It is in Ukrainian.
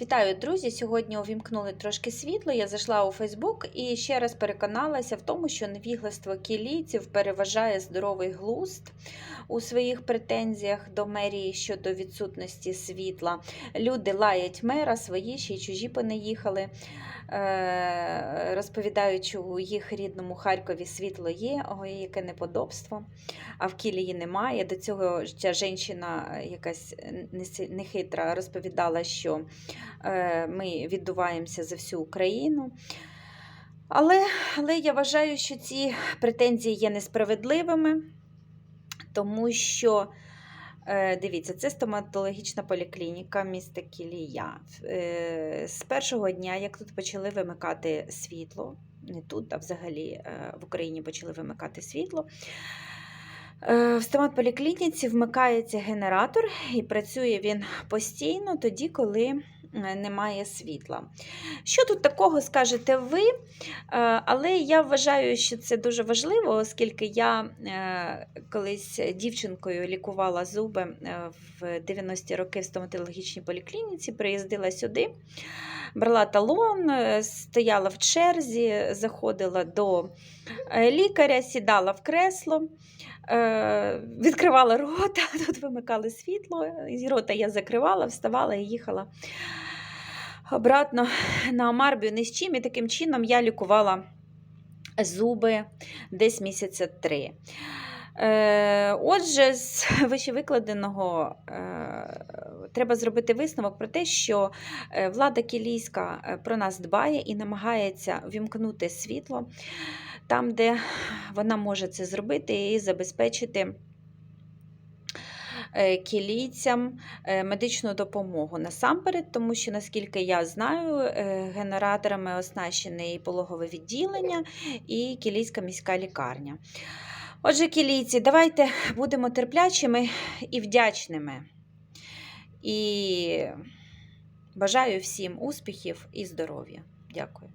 Вітаю, друзі! Сьогодні увімкнули трошки світло. Я зайшла у Фейсбук і ще раз переконалася в тому, що невігластво кілійців переважає здоровий глузд у своїх претензіях до мерії щодо відсутності світла. Люди лаять мера, свої ще й чужі понаїхали. Е, Розповідають, що у їх рідному Харкові світло є, ой, яке неподобство, а в Кілії немає. До цього ця жінка якась нехитра розповідала, що ми віддуваємося за всю Україну. Але, але я вважаю, що ці претензії є несправедливими, тому що, е, дивіться, це стоматологічна поліклініка міста Кілія. Е, З першого дня, як тут почали вимикати світло, не тут, а взагалі е, в Україні почали вимикати світло. е, В стоматполіклініці вмикається генератор і працює він постійно тоді, коли е, немає світла. Що тут такого скажете ви? Е, Але я вважаю, що це дуже важливо, оскільки я е, колись дівчинкою лікувала зуби е, в 90-ті роки в стоматологічній поліклініці, приїздила сюди. Брала талон, е, стояла в черзі, заходила до е, лікаря, сідала в кресло, е, відкривала рота, тут вимикали світло, рота я закривала, вставала і їхала обратно на Амарбію ні з чим. І таким чином я лікувала зуби десь місяця три. Е, Отже, з вищевикладеного е, треба зробити висновок про те, що е, влада кілійська про нас дбає і намагається вімкнути світло там, де вона може це зробити і забезпечити кілійцям е, медичну допомогу. Насамперед, тому що, наскільки я знаю, е, генераторами оснащене і пологове відділення, і кілійська міська лікарня. Отже, кілійці, давайте будемо терплячими і вдячними. І бажаю всім успіхів і здоров'я. Дякую.